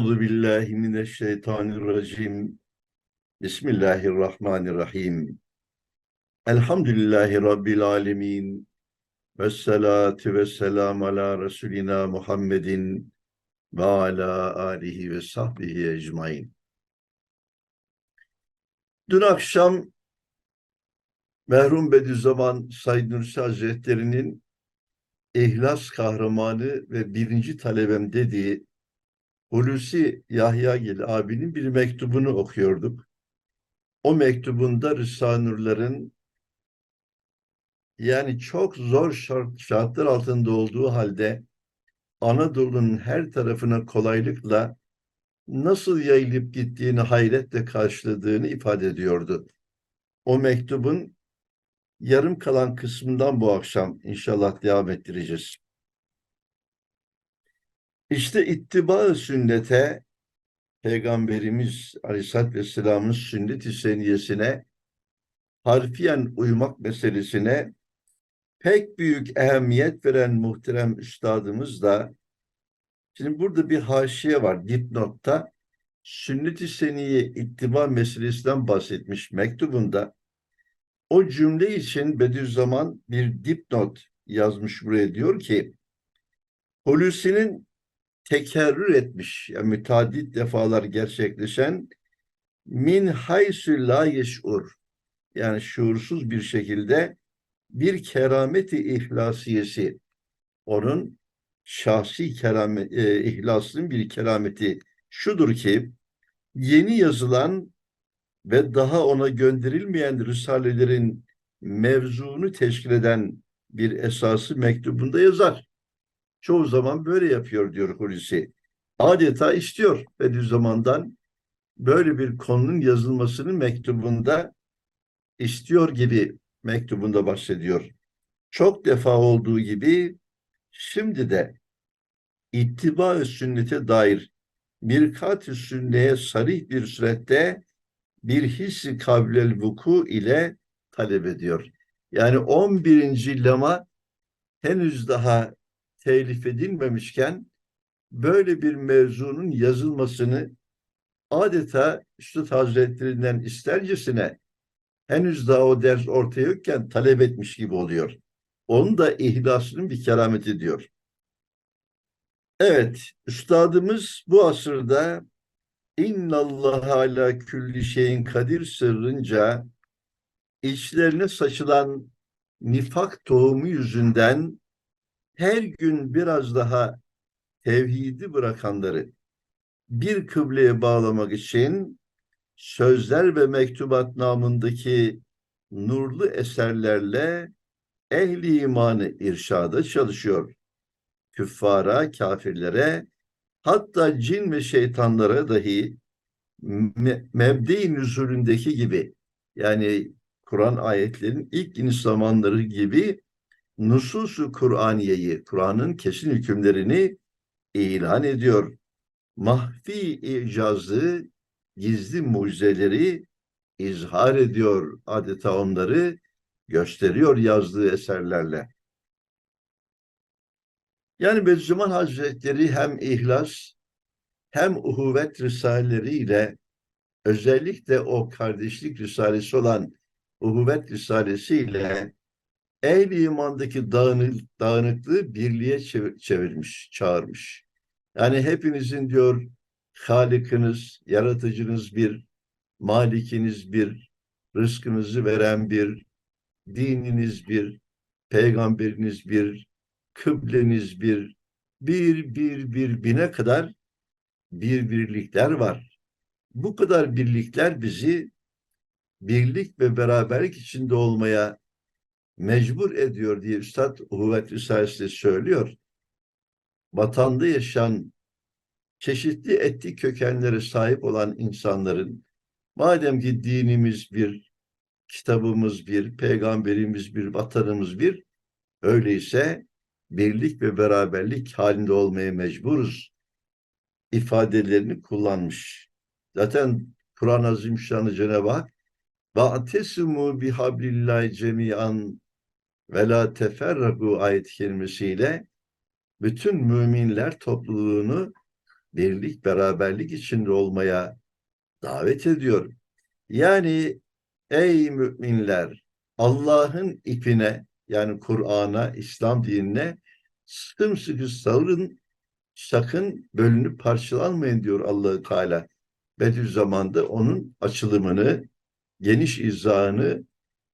Euzu billahi mineşşeytanirracim. Bismillahirrahmanirrahim. Elhamdülillahi rabbil alamin. Vessalatu vesselam ala Resulina Muhammedin ve ala alihi ve sahbihi ecmain. Dün akşam merhum Bediüzzaman Said Nursi Hazretleri'nin İhlas kahramanı ve birinci talebem dediği Hulusi Yahyagil abinin bir mektubunu okuyorduk. O mektubunda Rıza Nurların yani çok zor şart, şartlar altında olduğu halde Anadolu'nun her tarafına kolaylıkla nasıl yayılıp gittiğini hayretle karşıladığını ifade ediyordu. O mektubun yarım kalan kısmından bu akşam inşallah devam ettireceğiz. İşte ittiba sünnete Peygamberimiz Aleyhisselatü Vesselam'ın sünnet-i seniyesine harfiyen uymak meselesine pek büyük ehemmiyet veren muhterem üstadımız da şimdi burada bir haşiye var dipnotta. Sünnet-i seniye ittiba meselesinden bahsetmiş mektubunda. O cümle için Bediüzzaman bir dipnot yazmış buraya. Diyor ki Hulusi'nin tekerrür etmiş, yani müteaddit defalar gerçekleşen min haysü la yeş'ur yani şuursuz bir şekilde bir kerameti ihlasiyesi onun şahsi keramet, e, ihlasının bir kerameti şudur ki yeni yazılan ve daha ona gönderilmeyen risalelerin mevzunu teşkil eden bir esası mektubunda yazar. Çoğu zaman böyle yapıyor diyor Hulusi. Adeta istiyor Bediüzzaman'dan böyle bir konunun yazılmasını mektubunda istiyor gibi mektubunda bahsediyor. Çok defa olduğu gibi şimdi de ittiba sünnete dair mirkat-ı sünneye sarih bir surette bir hissi kavlel vuku ile talep ediyor. Yani 11. lema henüz daha telif edilmemişken böyle bir mevzunun yazılmasını adeta Üstad Hazretlerinden istercesine henüz daha o ders ortaya yokken talep etmiş gibi oluyor. Onun da ihlasının bir kerameti diyor. Evet, üstadımız bu asırda İnnallâhe ala külli şeyin kadir sırrınca içlerine saçılan nifak tohumu yüzünden her gün biraz daha tevhidi bırakanları bir kıbleye bağlamak için sözler ve mektubat namındaki nurlu eserlerle ehli imanı irşada çalışıyor. Küffara, kafirlere, hatta cin ve şeytanlara dahi me mebde-i nüzulündeki gibi yani Kur'an ayetlerinin ilk iniş zamanları gibi nususu Kur'aniyeyi, Kur'an'ın kesin hükümlerini ilan ediyor. Mahfi icazı, gizli mucizeleri izhar ediyor. Adeta onları gösteriyor yazdığı eserlerle. Yani Bediüzzaman Hazretleri hem ihlas hem uhuvvet risaleleriyle özellikle o kardeşlik risalesi olan uhuvvet risalesiyle ehl imandaki dağınık, dağınıklığı birliğe çevirmiş, çağırmış. Yani hepinizin diyor Halikiniz, yaratıcınız bir, malikiniz bir, rızkınızı veren bir, dininiz bir, peygamberiniz bir, kıbleniz bir, bir, bir, bir, bine kadar bir birlikler var. Bu kadar birlikler bizi birlik ve beraberlik içinde olmaya mecbur ediyor diye Üstad Uhuvvet Risalesi söylüyor. Vatanda yaşayan çeşitli etnik kökenlere sahip olan insanların madem ki dinimiz bir, kitabımız bir, peygamberimiz bir, vatanımız bir, öyleyse birlik ve beraberlik halinde olmaya mecburuz ifadelerini kullanmış. Zaten Kur'an-ı Azimüşşan'ı Cenab-ı Hak وَاَتَسِمُوا بِحَبْلِ cemiyan ve la teferraku ayet kelimesiyle bütün müminler topluluğunu birlik, beraberlik içinde olmaya davet ediyor. Yani ey müminler Allah'ın ipine yani Kur'an'a, İslam dinine sımsıkı sarılın, sakın bölünüp parçalanmayın diyor allah Teala. Bediüzzaman'da onun açılımını, geniş izahını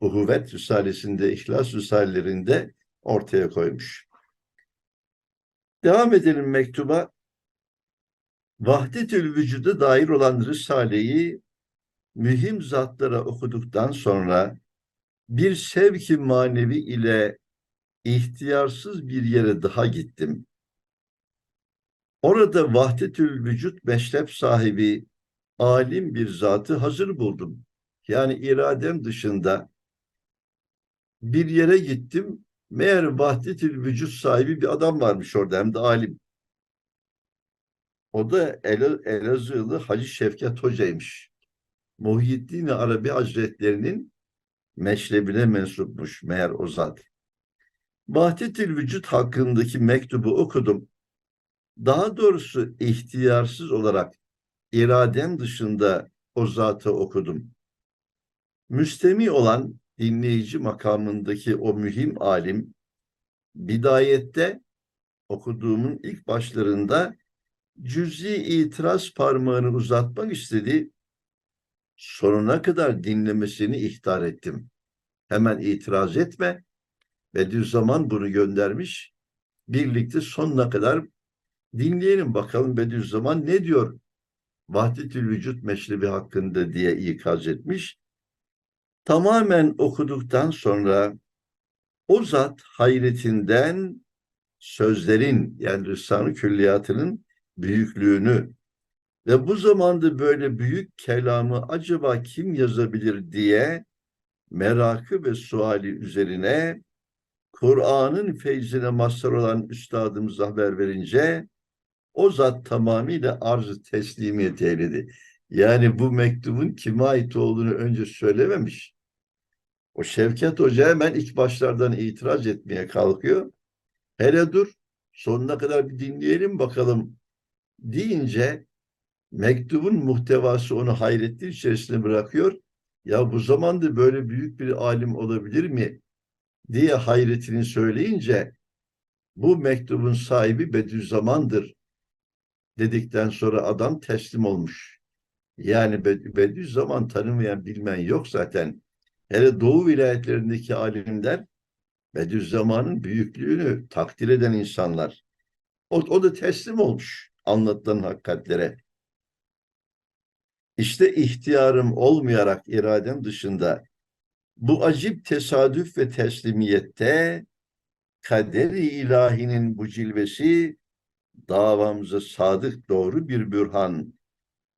Uhuvvet Risalesi'nde, İhlas Risalelerinde ortaya koymuş. Devam edelim mektuba. Vahdetül vücuda dair olan Risale'yi mühim zatlara okuduktan sonra bir sevki manevi ile ihtiyarsız bir yere daha gittim. Orada vahdetül vücut meşrep sahibi alim bir zatı hazır buldum. Yani iradem dışında bir yere gittim. Meğer vahdetül vücut sahibi bir adam varmış orada hem de alim. O da El Elazığlı Hacı Şevket Hoca'ymış. Muhyiddin Arabi Hazretlerinin meşrebine mensupmuş meğer o zat. Vahdetül vücut hakkındaki mektubu okudum. Daha doğrusu ihtiyarsız olarak iradem dışında o zatı okudum. Müstemi olan dinleyici makamındaki o mühim alim bidayette okuduğumun ilk başlarında cüzi itiraz parmağını uzatmak istedi. Sonuna kadar dinlemesini ihtar ettim. Hemen itiraz etme. Bediüzzaman bunu göndermiş. Birlikte sonuna kadar dinleyelim bakalım Bediüzzaman ne diyor? Vahdetül Vücut Meşrebi hakkında diye ikaz etmiş. Tamamen okuduktan sonra o zat hayretinden sözlerin yani Rısan-ı Külliyatı'nın büyüklüğünü ve bu zamanda böyle büyük kelamı acaba kim yazabilir diye merakı ve suali üzerine Kur'an'ın feyzine mazhar olan üstadımız haber verince o zat tamamıyla arz teslimiyet eyledi. Yani bu mektubun kime ait olduğunu önce söylememiş. O Şevket Hoca hemen ilk başlardan itiraz etmeye kalkıyor. Hele dur sonuna kadar bir dinleyelim bakalım deyince mektubun muhtevası onu hayretli içerisine bırakıyor. Ya bu zamanda böyle büyük bir alim olabilir mi diye hayretini söyleyince bu mektubun sahibi Bediüzzaman'dır dedikten sonra adam teslim olmuş. Yani Bediüzzaman tanımayan bilmen yok zaten. Hele Doğu vilayetlerindeki alimler Bediüzzaman'ın büyüklüğünü takdir eden insanlar. O, o da teslim olmuş anlatılan hakikatlere. İşte ihtiyarım olmayarak iradem dışında bu acip tesadüf ve teslimiyette kaderi ilahinin bu cilvesi davamıza sadık doğru bir bürhan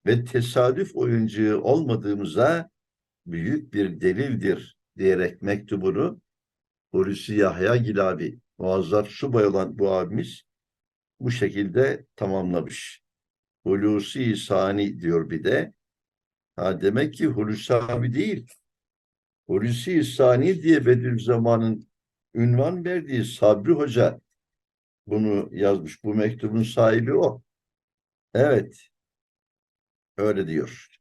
ve tesadüf oyuncuğu olmadığımıza büyük bir delildir diyerek mektubunu Hulusi Yahya Gilabi muazzaf subay olan bu abimiz bu şekilde tamamlamış. Hulusi Sani diyor bir de. Ha demek ki Hulusi abi değil. Hulusi Sani diye Bediüzzaman'ın ünvan verdiği Sabri Hoca bunu yazmış. Bu mektubun sahibi o. Evet. Öyle diyor.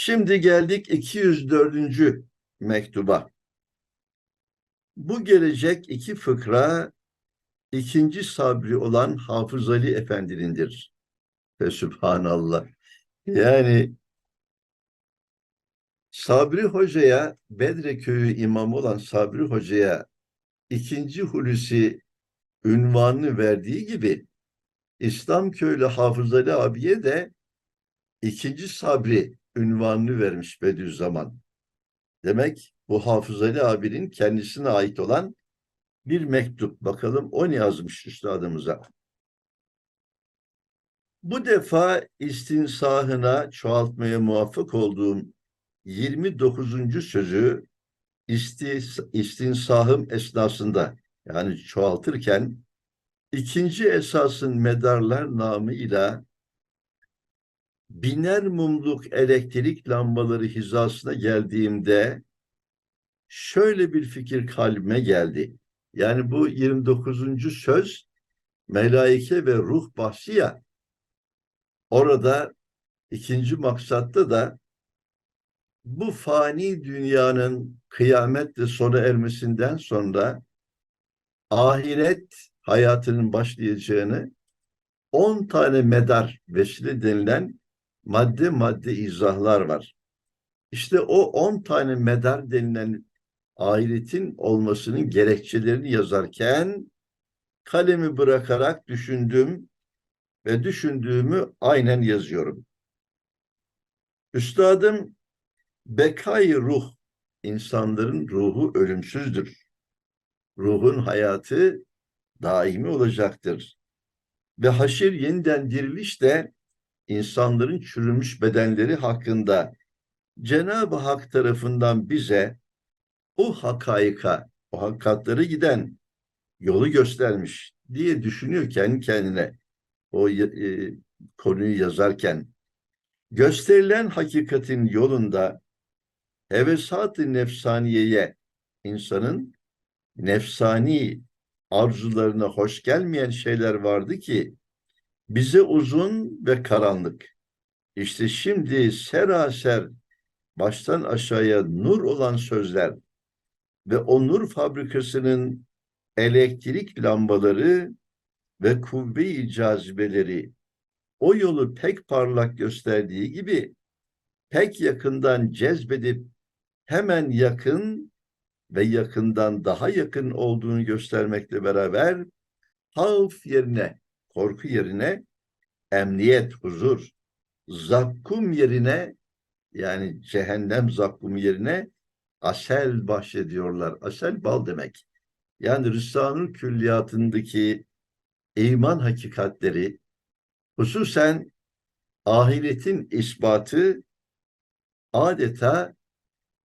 Şimdi geldik 204. mektuba. Bu gelecek iki fıkra ikinci sabri olan Hafız Ali Efendi'nindir. Ve Sübhanallah. Yani Sabri Hoca'ya, Bedre Köyü imamı olan Sabri Hoca'ya ikinci Hulusi ünvanını verdiği gibi İslam köylü Hafız Ali abiye de ikinci Sabri ünvanını vermiş Bediüzzaman. Demek bu Hafız Ali abinin kendisine ait olan bir mektup. Bakalım o ne yazmış üstadımıza. Bu defa istinsahına çoğaltmaya muvaffak olduğum 29. sözü istis, istinsahım esnasında yani çoğaltırken ikinci esasın medarlar namıyla biner mumluk elektrik lambaları hizasına geldiğimde şöyle bir fikir kalbime geldi. Yani bu 29. söz melaike ve ruh bahsi ya orada ikinci maksatta da bu fani dünyanın kıyametle sona ermesinden sonra ahiret hayatının başlayacağını 10 tane medar vesile denilen madde madde izahlar var. İşte o 10 tane medar denilen ahiretin olmasının gerekçelerini yazarken kalemi bırakarak düşündüm ve düşündüğümü aynen yazıyorum. Üstadım bekay ruh, insanların ruhu ölümsüzdür. Ruhun hayatı daimi olacaktır. Ve haşir yeniden diriliş de insanların çürümüş bedenleri hakkında. Cenab-ı Hak tarafından bize o hakaika, o hakikatları giden yolu göstermiş diye düşünüyorken kendine. O e, konuyu yazarken gösterilen hakikatin yolunda hevesat-ı nefsaniyeye insanın nefsani arzularına hoş gelmeyen şeyler vardı ki bize uzun ve karanlık. İşte şimdi seraser baştan aşağıya nur olan sözler ve o nur fabrikasının elektrik lambaları ve kuvve-i cazibeleri o yolu pek parlak gösterdiği gibi pek yakından cezbedip hemen yakın ve yakından daha yakın olduğunu göstermekle beraber havf yerine, korku yerine emniyet, huzur, zakkum yerine yani cehennem zakkumu yerine asel bahşediyorlar. Asel bal demek. Yani Rüssan'ın külliyatındaki iman hakikatleri hususen ahiretin ispatı adeta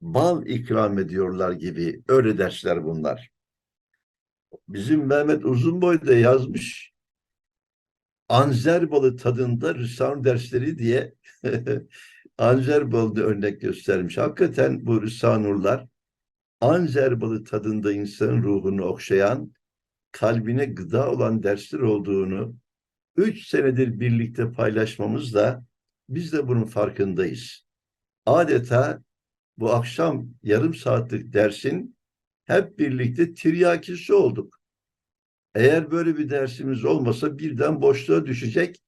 bal ikram ediyorlar gibi öyle dersler bunlar. Bizim Mehmet Uzunboy da yazmış anzer balı tadında Rüssan dersleri diye anzer balı örnek göstermiş. Hakikaten bu Rüssanurlar anzer balı tadında insanın ruhunu okşayan, kalbine gıda olan dersler olduğunu üç senedir birlikte paylaşmamızla biz de bunun farkındayız. Adeta bu akşam yarım saatlik dersin hep birlikte tiryakisi olduk. Eğer böyle bir dersimiz olmasa birden boşluğa düşecek,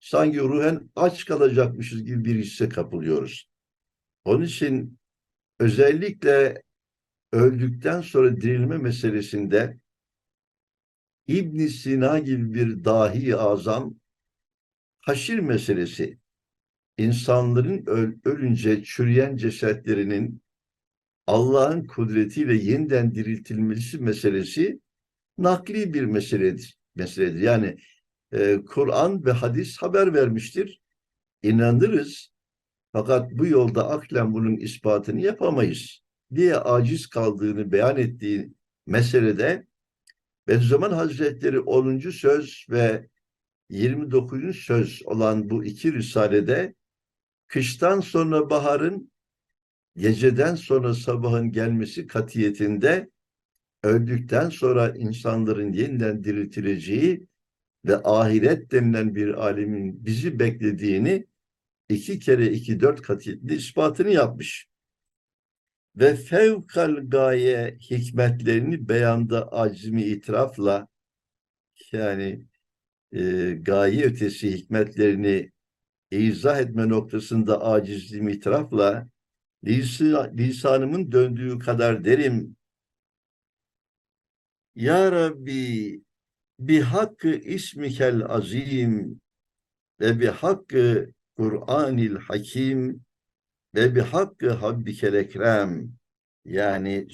sanki ruhen aç kalacakmışız gibi bir hisse kapılıyoruz. Onun için özellikle öldükten sonra dirilme meselesinde İbn Sina gibi bir dahi azam haşir meselesi insanların öl ölünce çürüyen cesetlerinin Allah'ın kudretiyle yeniden diriltilmesi meselesi nakli bir meseledir. meseledir. Yani e, Kur'an ve hadis haber vermiştir. İnanırız. Fakat bu yolda aklen bunun ispatını yapamayız diye aciz kaldığını beyan ettiği meselede Bediüzzaman Hazretleri 10. söz ve 29. söz olan bu iki risalede kıştan sonra baharın, geceden sonra sabahın gelmesi katiyetinde öldükten sonra insanların yeniden diriltileceği ve ahiret denilen bir alemin bizi beklediğini iki kere iki dört katiyetli ispatını yapmış. Ve fevkal gaye hikmetlerini beyanda acmi itirafla yani e, gaye ötesi hikmetlerini izah etme noktasında acizliğimi itirafla lisanımın döndüğü kadar derim Ya Rabbi bi hakkı ismikel azim ve bi hakkı Kur'anil hakim ve bi hakkı habbikel ekrem yani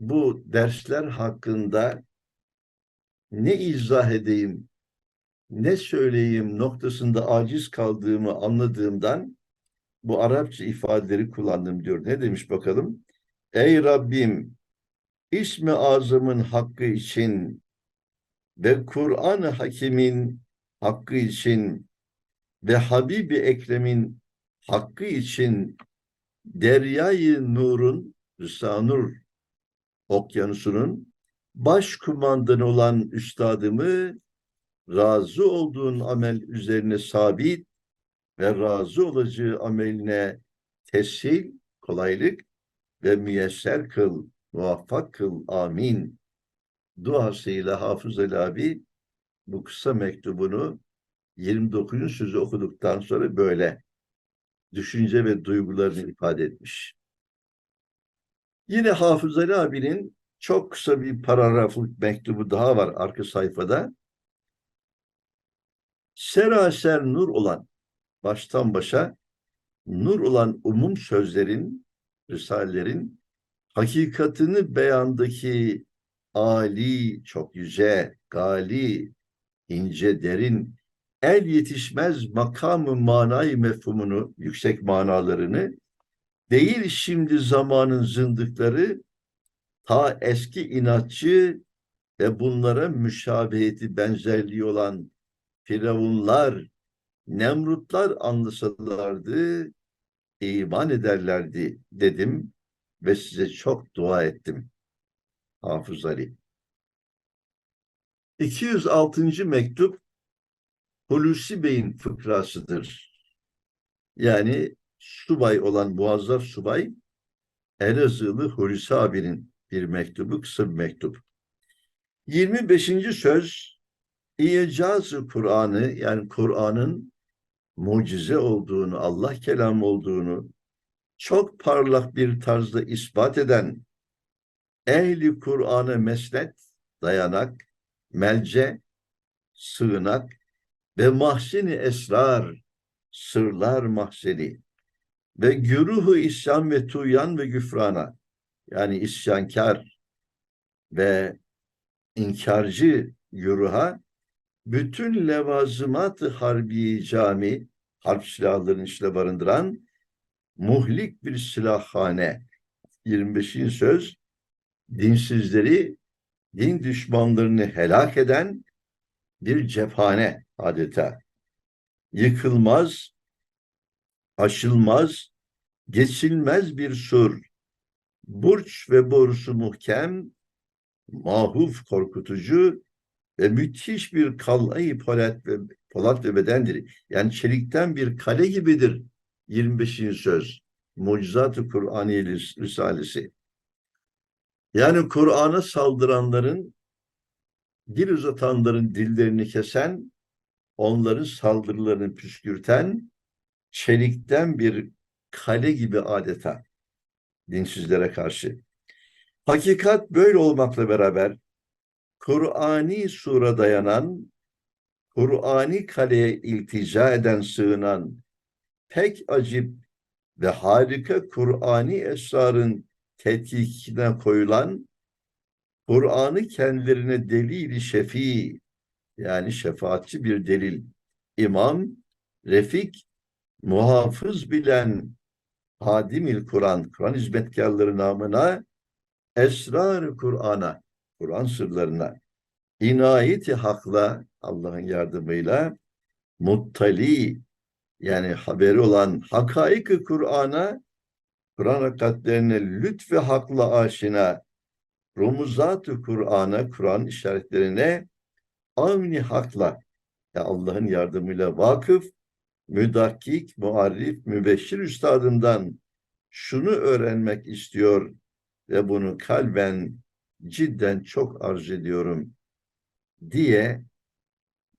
bu dersler hakkında ne izah edeyim ne söyleyeyim noktasında aciz kaldığımı anladığımdan bu Arapça ifadeleri kullandım diyor. Ne demiş bakalım? Ey Rabbim ismi azamın hakkı için ve Kur'an-ı Hakim'in hakkı için ve Habibi Ekrem'in hakkı için Deryayı Nur'un, Rısanur okyanusunun başkumandan olan üstadımı razı olduğun amel üzerine sabit ve razı olacağı ameline tesir, kolaylık ve müyesser kıl, muvaffak kıl, amin. Duasıyla Hafız Ali abi bu kısa mektubunu 29. sözü okuduktan sonra böyle düşünce ve duygularını ifade etmiş. Yine Hafız Ali abinin çok kısa bir paragraflık mektubu daha var arka sayfada. Seraser nur olan, baştan başa nur olan umum sözlerin, risalelerin hakikatini beyandaki ali, çok yüce, gali, ince, derin, el yetişmez makamı manayı mefhumunu, yüksek manalarını değil şimdi zamanın zındıkları ta eski inatçı ve bunlara müşabeheti benzerliği olan firavunlar, nemrutlar anlasalardı, iman ederlerdi dedim ve size çok dua ettim. Hafız Ali. 206. mektup Hulusi Bey'in fıkrasıdır. Yani subay olan Muazzaf Subay Elazığlı Hulusi abinin bir mektubu, kısa bir mektup. 25. söz İcazı Kur'an'ı yani Kur'an'ın mucize olduğunu, Allah kelamı olduğunu çok parlak bir tarzda ispat eden ehli Kur'an'ı mesnet, dayanak, melce, sığınak ve mahzeni esrar, sırlar mahzeni ve güruhu isyan ve tuyan ve güfrana yani isyankar ve inkarcı güruha bütün levazımat-ı harbi cami harp silahlarını içine barındıran muhlik bir silahhane 25. söz dinsizleri din düşmanlarını helak eden bir cephane adeta yıkılmaz aşılmaz geçilmez bir sur burç ve borusu muhkem mahuf korkutucu ve müthiş bir kal'ayı polat ve polat ve bedendir. Yani çelikten bir kale gibidir 25. söz. Mucizat-ı Kur'ani Risalesi. Yani Kur'an'a saldıranların, dil uzatanların dillerini kesen, onların saldırılarını püskürten, çelikten bir kale gibi adeta dinsizlere karşı. Hakikat böyle olmakla beraber Kur'ani sura dayanan, Kur'ani kaleye iltica eden sığınan pek acip ve harika Kur'ani esrarın tetkikine koyulan Kur'an'ı kendilerine delil şefi yani şefaatçi bir delil. İmam, refik, muhafız bilen hadimil Kur'an, Kur'an hizmetkarları namına esrar Kur'an'a, Kur'an sırlarına inayeti hakla Allah'ın yardımıyla muttali yani haberi olan hakaik Kur'an'a Kur'an hakikatlerine lütfe hakla aşina rumuzat-ı Kur'an'a Kur'an işaretlerine avni hakla ya Allah'ın yardımıyla vakıf müdakkik, muarrif, mübeşşir üstadından şunu öğrenmek istiyor ve bunu kalben cidden çok arz ediyorum diye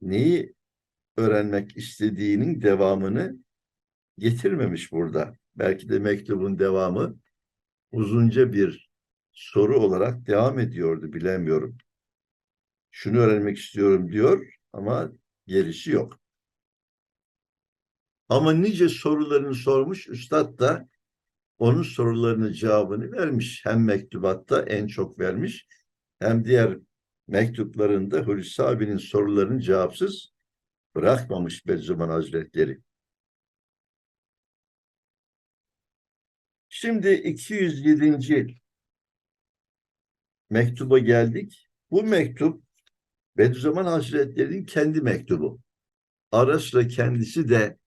neyi öğrenmek istediğinin devamını getirmemiş burada. Belki de mektubun devamı uzunca bir soru olarak devam ediyordu bilemiyorum. Şunu öğrenmek istiyorum diyor ama gerisi yok. Ama nice sorularını sormuş, üstad da onun sorularının cevabını vermiş. Hem mektubatta en çok vermiş, hem diğer mektuplarında Hulusi abinin sorularını cevapsız bırakmamış Bediüzzaman Hazretleri. Şimdi 207. mektuba geldik. Bu mektup Bediüzzaman Hazretleri'nin kendi mektubu. Ara sıra kendisi de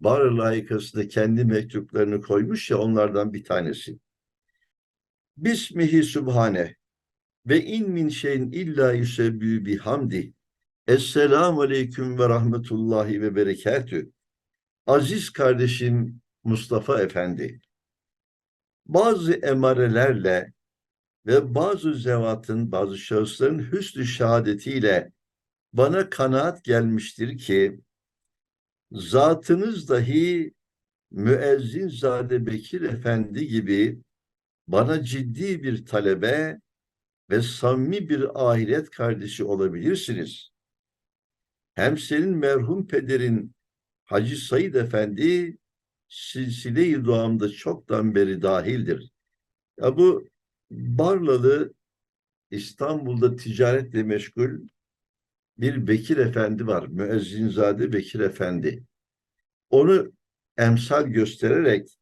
Bar layıkasında kendi mektuplarını koymuş ya onlardan bir tanesi. Bismihi Sübhane Ve in min şeyin illa yusebbü bihamdi. Esselamu aleyküm ve rahmetullahi ve berekatü. Aziz kardeşim Mustafa Efendi, bazı emarelerle ve bazı zevatın, bazı şahısların hüsnü şehadetiyle bana kanaat gelmiştir ki zatınız dahi müezzin Zade Bekir Efendi gibi bana ciddi bir talebe ve samimi bir ahiret kardeşi olabilirsiniz. Hem senin merhum pederin Hacı Said Efendi silsile-i duamda çoktan beri dahildir. Ya bu Barlalı İstanbul'da ticaretle meşgul bir Bekir Efendi var. Müezzinzade Bekir Efendi. Onu emsal göstererek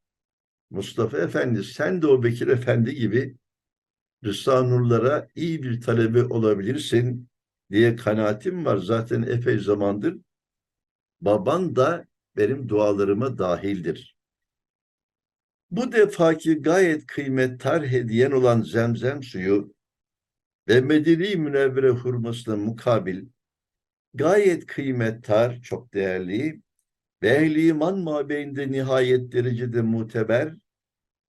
Mustafa Efendi sen de o Bekir Efendi gibi Rıza iyi bir talebe olabilirsin diye kanaatim var. Zaten epey zamandır baban da benim dualarıma dahildir. Bu defaki gayet kıymettar hediyen olan zemzem suyu ve Medine-i Münevvere hurmasına mukabil gayet kıymettar, çok değerli ve ehli iman mabeyinde nihayet derecede muteber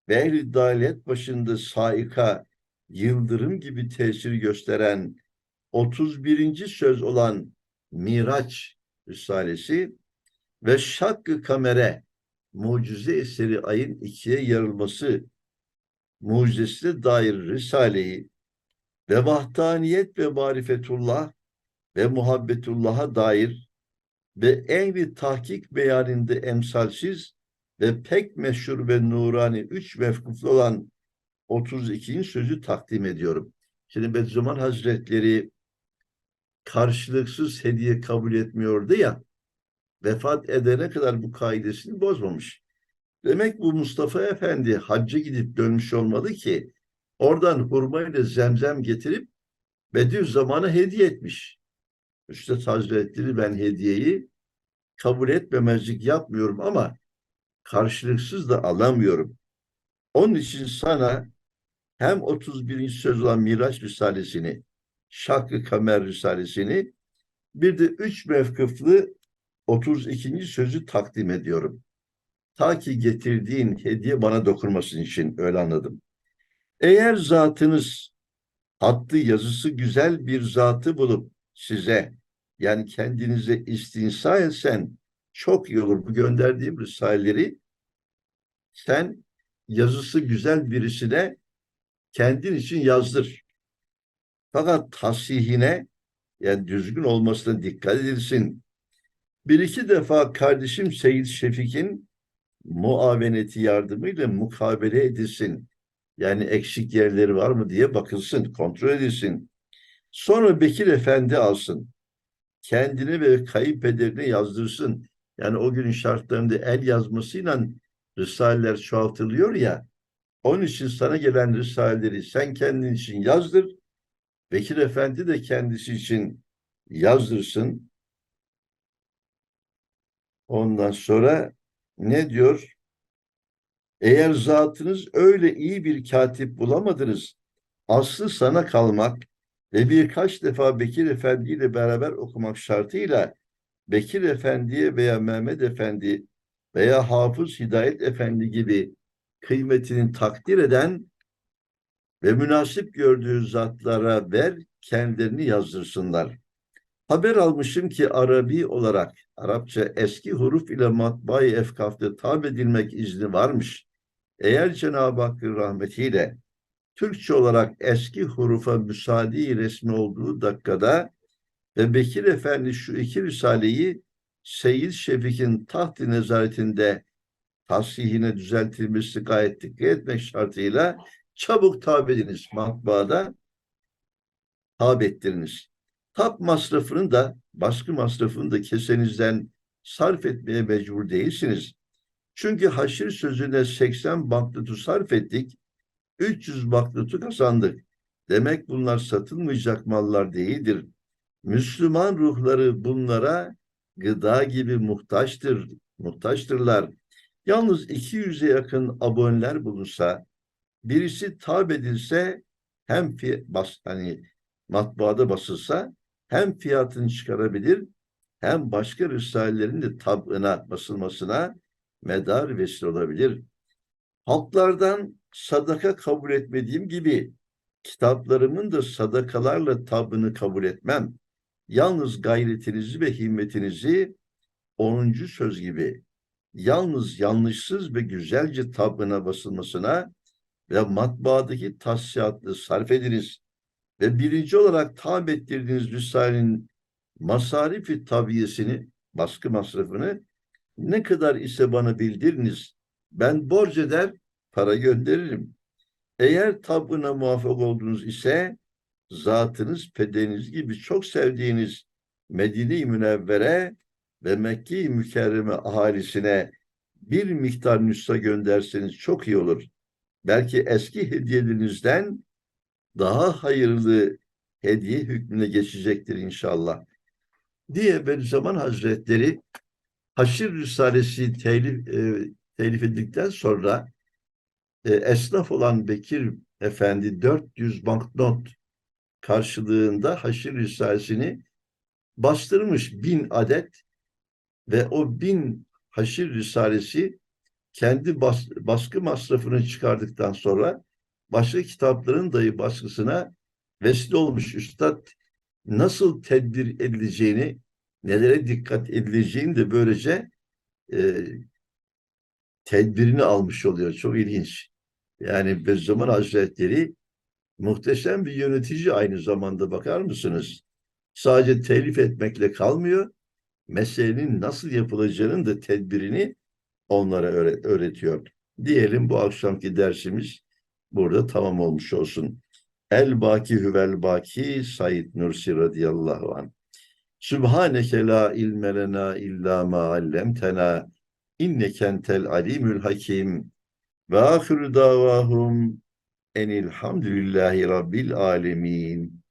ve ehli başında saika, yıldırım gibi tesir gösteren 31. söz olan Miraç Risalesi ve Şakkı Kamere mucize eseri ayın ikiye yarılması mucizesine dair Risale'yi ve vahdaniyet ve marifetullah ve muhabbetullah'a dair ve en bir tahkik beyanında emsalsiz ve pek meşhur ve nurani üç mefkuflu olan 32. sözü takdim ediyorum. Şimdi Bediüzzaman Hazretleri karşılıksız hediye kabul etmiyordu ya, vefat edene kadar bu kaidesini bozmamış. Demek bu Mustafa Efendi hacca gidip dönmüş olmalı ki oradan hurmayla zemzem getirip Bediüzzaman'a hediye etmiş. Üstad Hazretleri ben hediyeyi kabul etmemezlik yapmıyorum ama karşılıksız da alamıyorum. Onun için sana hem 31. söz olan Miraç Risalesini, Şak-ı Kamer Risalesini bir de üç mevkıflı 32. sözü takdim ediyorum. Ta ki getirdiğin hediye bana dokunmasın için öyle anladım. Eğer zatınız hattı yazısı güzel bir zatı bulup size yani kendinize istinsa etsen çok iyi olur. Bu gönderdiğim risaleleri sen yazısı güzel birisine kendin için yazdır. Fakat tasihine yani düzgün olmasına dikkat edilsin. Bir iki defa kardeşim Seyit Şefik'in muaveneti yardımıyla mukabele edilsin. Yani eksik yerleri var mı diye bakılsın, kontrol edilsin. Sonra Bekir Efendi alsın. Kendini ve kayınpederini yazdırsın. Yani o günün şartlarında el yazmasıyla risaleler çoğaltılıyor ya. Onun için sana gelen risaleleri sen kendin için yazdır. Bekir Efendi de kendisi için yazdırsın. Ondan sonra ne diyor? Eğer zatınız öyle iyi bir katip bulamadınız, aslı sana kalmak ve birkaç defa Bekir Efendi ile beraber okumak şartıyla Bekir Efendi'ye veya Mehmet Efendi veya Hafız Hidayet Efendi gibi kıymetini takdir eden ve münasip gördüğü zatlara ver, kendilerini yazdırsınlar. Haber almışım ki Arabi olarak Arapça eski huruf ile matbaayı efkafta tab edilmek izni varmış. Eğer Cenab-ı Hakk'ın rahmetiyle Türkçe olarak eski hurufa müsaade resmi olduğu dakikada ve Bekir Efendi şu iki risaleyi Seyyid Şefik'in taht nezaretinde tasihine düzeltilmesi gayet dikkat etmek şartıyla çabuk tab ediniz matbaada tab ettiriniz. Tap masrafını da baskı masrafını da kesenizden sarf etmeye mecbur değilsiniz. Çünkü haşir sözüne 80 banknotu sarf ettik, 300 banknotu kazandık. Demek bunlar satılmayacak mallar değildir. Müslüman ruhları bunlara gıda gibi muhtaçtır, muhtaçtırlar. Yalnız 200'e yakın aboneler bulunsa, birisi tab edilse hem bas, hani matbaada basılsa hem fiyatını çıkarabilir hem başka risalelerin de tabına basılmasına medar vesile olabilir. Halklardan sadaka kabul etmediğim gibi kitaplarımın da sadakalarla tabını kabul etmem. Yalnız gayretinizi ve himmetinizi 10. söz gibi yalnız yanlışsız ve güzelce tabına basılmasına ve matbaadaki tahsiyatlı sarf ediniz ve birinci olarak tab ettirdiğiniz Risale'nin masarifi tabiyesini, baskı masrafını ne kadar ise bana bildiriniz. Ben borç eder, para gönderirim. Eğer tabına muvaffak oldunuz ise zatınız pedeniz gibi çok sevdiğiniz Medine-i Münevvere ve Mekke-i Mükerreme ahalisine bir miktar nüsha gönderseniz çok iyi olur. Belki eski hediyelerinizden daha hayırlı hediye hükmüne geçecektir inşallah. Diye Bediüzzaman Hazretleri Haşir Risalesi telif, e, telif edildikten sonra e, esnaf olan Bekir Efendi 400 banknot karşılığında Haşir Risalesini bastırmış bin adet ve o bin Haşir Risalesi kendi bas, baskı masrafını çıkardıktan sonra başka kitapların dahi baskısına vesile olmuş. Üstad nasıl tedbir edileceğini, nelere dikkat edileceğini de böylece e, tedbirini almış oluyor. Çok ilginç. Yani Bediüzzaman Hazretleri muhteşem bir yönetici aynı zamanda bakar mısınız? Sadece telif etmekle kalmıyor. Meselenin nasıl yapılacağının da tedbirini onlara öğre- öğretiyor. Diyelim bu akşamki dersimiz burada tamam olmuş olsun. El baki huvel baki Said Nursi radıyallahu anh. Sübhaneke la ilme lena illa ma allemtena inneke entel alimül hakim ve ahiru davahum enilhamdülillahi rabbil alemin.